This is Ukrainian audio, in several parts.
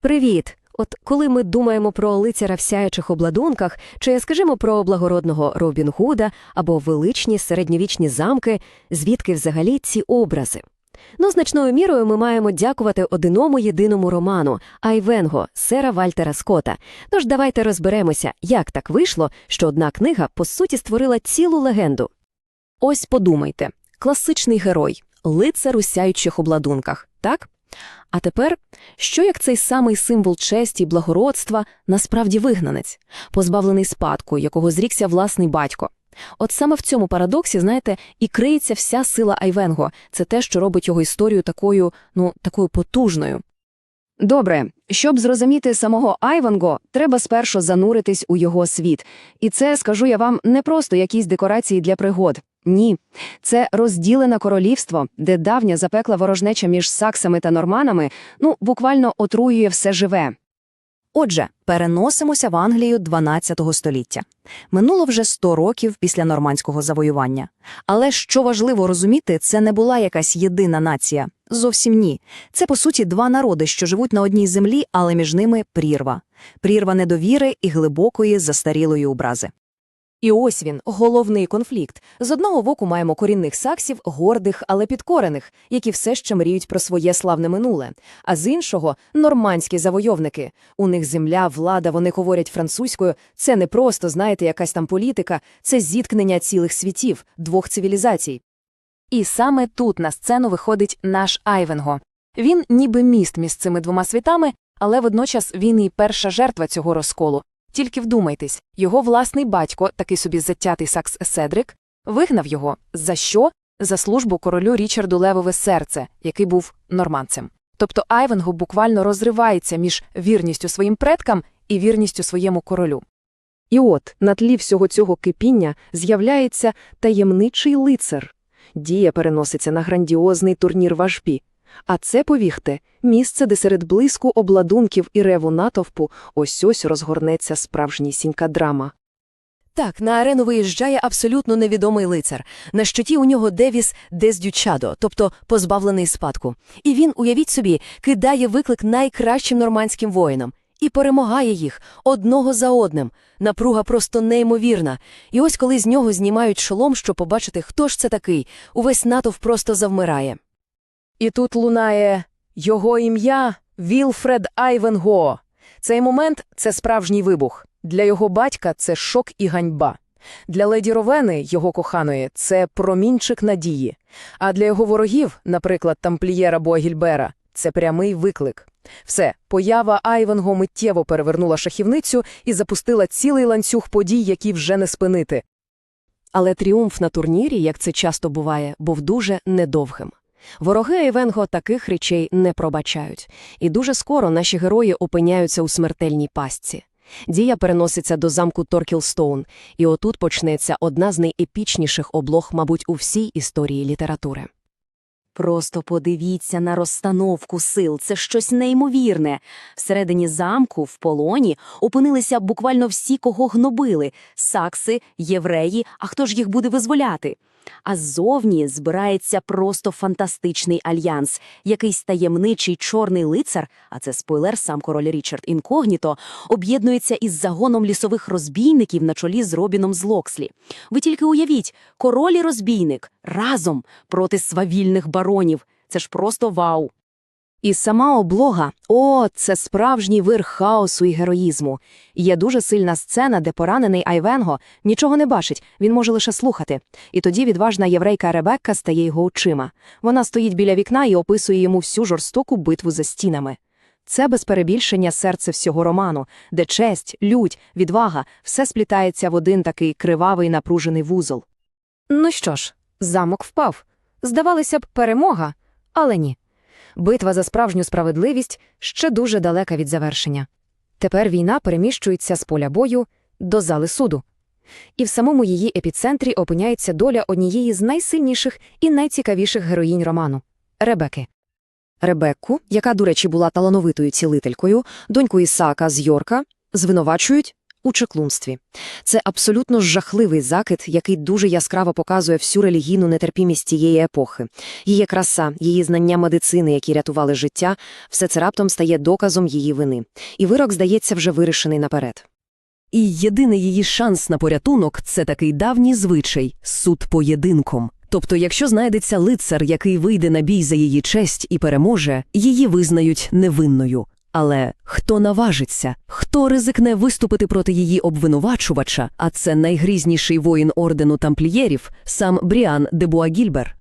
Привіт! От коли ми думаємо про лицаря в сяючих обладунках, чи скажімо про благородного Робін Гуда або величні середньовічні замки, звідки взагалі ці образи? Ну, значною мірою ми маємо дякувати одиному єдиному роману Айвенго сера Вальтера Скотта. Тож давайте розберемося, як так вийшло, що одна книга по суті створила цілу легенду. Ось подумайте: класичний герой, лицар у сяючих обладунках, так? А тепер, що як цей самий символ честі й благородства насправді вигнанець, позбавлений спадку, якого зрікся власний батько? От саме в цьому парадоксі, знаєте, і криється вся сила Айвенго. Це те, що робить його історію такою, ну, такою потужною. Добре, щоб зрозуміти самого Айванго, треба спершу зануритись у його світ. І це, скажу я вам, не просто якісь декорації для пригод. Ні, це розділене королівство, де давня запекла ворожнеча між саксами та норманами, ну, буквально отруює все живе. Отже, переносимося в Англію 12 століття. Минуло вже 100 років після нормандського завоювання. Але що важливо розуміти, це не була якась єдина нація. Зовсім ні. Це, по суті, два народи, що живуть на одній землі, але між ними прірва. Прірва недовіри і глибокої застарілої образи. І ось він, головний конфлікт. З одного боку маємо корінних саксів, гордих, але підкорених, які все ще мріють про своє славне минуле. А з іншого – нормандські завойовники. У них земля, влада, вони говорять французькою. Це не просто, знаєте, якась там політика, це зіткнення цілих світів, двох цивілізацій. І саме тут на сцену виходить наш Айвенго. Він ніби міст між цими двома світами, але водночас він і перша жертва цього розколу. Тільки вдумайтесь, його власний батько, такий собі затятий Сакс Седрик, вигнав його. За що? За службу королю Річарду Левове серце, який був норманцем. Тобто Айвенго буквально розривається між вірністю своїм предкам і вірністю своєму королю. І от, на тлі всього цього кипіння з'являється таємничий лицар. Дія переноситься на грандіозний турнір важпі. А це, повіхте, місце, де серед блиску обладунків і реву натовпу ось-ось розгорнеться справжнісінька драма. Так, на арену виїжджає абсолютно невідомий лицар. На щоті у нього девіс «Дездючадо», тобто позбавлений спадку. І він, уявіть собі, кидає виклик найкращим нормандським воїнам. І перемагає їх одного за одним. Напруга просто неймовірна. І ось коли з нього знімають шолом, щоб побачити, хто ж це такий, увесь натовп просто завмирає. І тут лунає його ім'я Вілфред Айвенго. Цей момент це справжній вибух. Для його батька це шок і ганьба. Для леді Ровени, його коханої, це промінчик надії. А для його ворогів, наприклад, тамплієра або це прямий виклик. Все, поява Айвенго миттєво перевернула шахівницю і запустила цілий ланцюг подій, які вже не спинити. Але тріумф на турнірі, як це часто буває, був дуже недовгим. Вороги Айвенго таких речей не пробачають, і дуже скоро наші герої опиняються у смертельній пастці. Дія переноситься до замку Торкілстоун, і отут почнеться одна з найепічніших облог, мабуть, у всій історії літератури. Просто подивіться на розстановку сил, це щось неймовірне. Всередині замку, в полоні, опинилися буквально всі, кого гнобили – сакси, євреї, а хто ж їх буде визволяти? А ззовні збирається просто фантастичний альянс. Якийсь таємничий чорний лицар, а це спойлер, сам король Річард Інкогніто, об'єднується із загоном лісових розбійників на чолі з Робіном з Локслі. Ви тільки уявіть, король і розбійник разом проти свавільних баронів. Це ж просто вау. І сама облога – о, це справжній вир хаосу і героїзму. Є дуже сильна сцена, де поранений Айвенго нічого не бачить, він може лише слухати. І тоді відважна єврейка Ребекка стає його очима. Вона стоїть біля вікна і описує йому всю жорстоку битву за стінами. Це без перебільшення серце всього роману, де честь, лють, відвага – все сплітається в один такий кривавий напружений вузол. Ну що ж, замок впав. Здавалося б, перемога, але ні. Битва за справжню справедливість ще дуже далека від завершення. Тепер війна переміщується з поля бою до зали суду. І в самому її епіцентрі опиняється доля однієї з найсильніших і найцікавіших героїнь роману Ребеки. Ребекку, яка, до речі, була талановитою цілителькою, доньку Ісака з Йорка, звинувачують, у чеклунстві. Це абсолютно жахливий закид, який дуже яскраво показує всю релігійну нетерпімість тієї епохи. Її краса, її знання медицини, які рятували життя, все це раптом стає доказом її вини. І вирок, здається, вже вирішений наперед. І єдиний її шанс на порятунок – це такий давній звичай – суд поєдинком. Тобто, якщо знайдеться лицар, який вийде на бій за її честь і переможе, її визнають невинною. Але хто наважиться? Хто ризикне виступити проти її обвинувачувача, а це найгрізніший воїн ордену тамплієрів, сам Бріан де Буагільбер?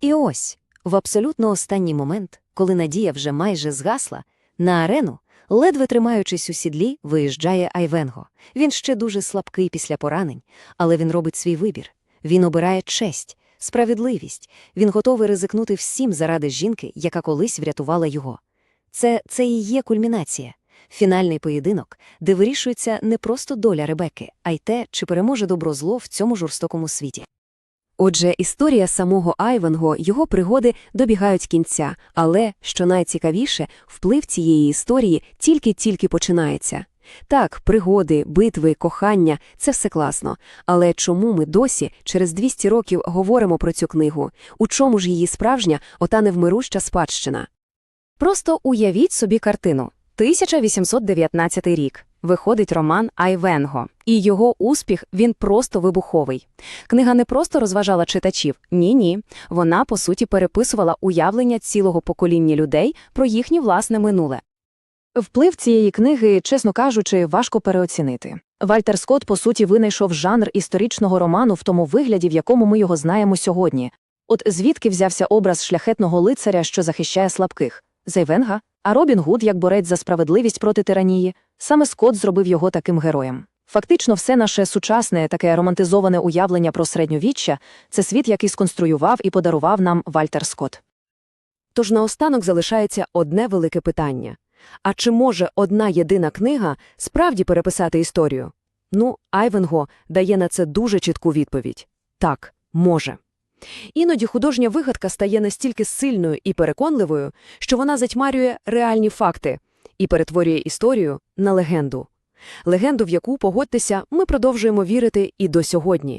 І ось, в абсолютно останній момент, коли надія вже майже згасла, на арену, ледве тримаючись у сідлі, виїжджає Айвенго. Він ще дуже слабкий після поранень, але він робить свій вибір. Він обирає честь, справедливість. Він готовий ризикнути всім заради жінки, яка колись врятувала його. Це, це і є кульмінація. Фінальний поєдинок, де вирішується не просто доля Ребекки, а й те, чи переможе добро зло в цьому жорстокому світі. Отже, історія самого Айвенго, його пригоди добігають кінця, але, що найцікавіше, вплив цієї історії тільки-тільки починається. Так, пригоди, битви, кохання – це все класно. Але чому ми досі, через 200 років, говоримо про цю книгу? У чому ж її справжня, ота невмируща спадщина? Просто уявіть собі картину. 1819 рік. Виходить роман Айвенго. І його успіх, він просто вибуховий. Книга не просто розважала читачів, ні-ні. Вона, по суті, переписувала уявлення цілого покоління людей про їхнє власне минуле. Вплив цієї книги, чесно кажучи, важко переоцінити. Вальтер Скотт, по суті, винайшов жанр історичного роману в тому вигляді, в якому ми його знаємо сьогодні. От звідки взявся образ шляхетного лицаря, що захищає слабких? Зайвенга? А Робін Гуд, як борець за справедливість проти тиранії? Саме Скотт зробив його таким героєм. Фактично, все наше сучасне, таке романтизоване уявлення про середньовіччя – це світ, який сконструював і подарував нам Вальтер Скотт. Тож наостанок залишається одне велике питання. А чи може одна єдина книга справді переписати історію? Ну, Айвенго дає на це дуже чітку відповідь. Так, може. Іноді художня вигадка стає настільки сильною і переконливою, що вона затьмарює реальні факти і перетворює історію на легенду. Легенду, в яку, погодьтеся, ми продовжуємо вірити і до сьогодні.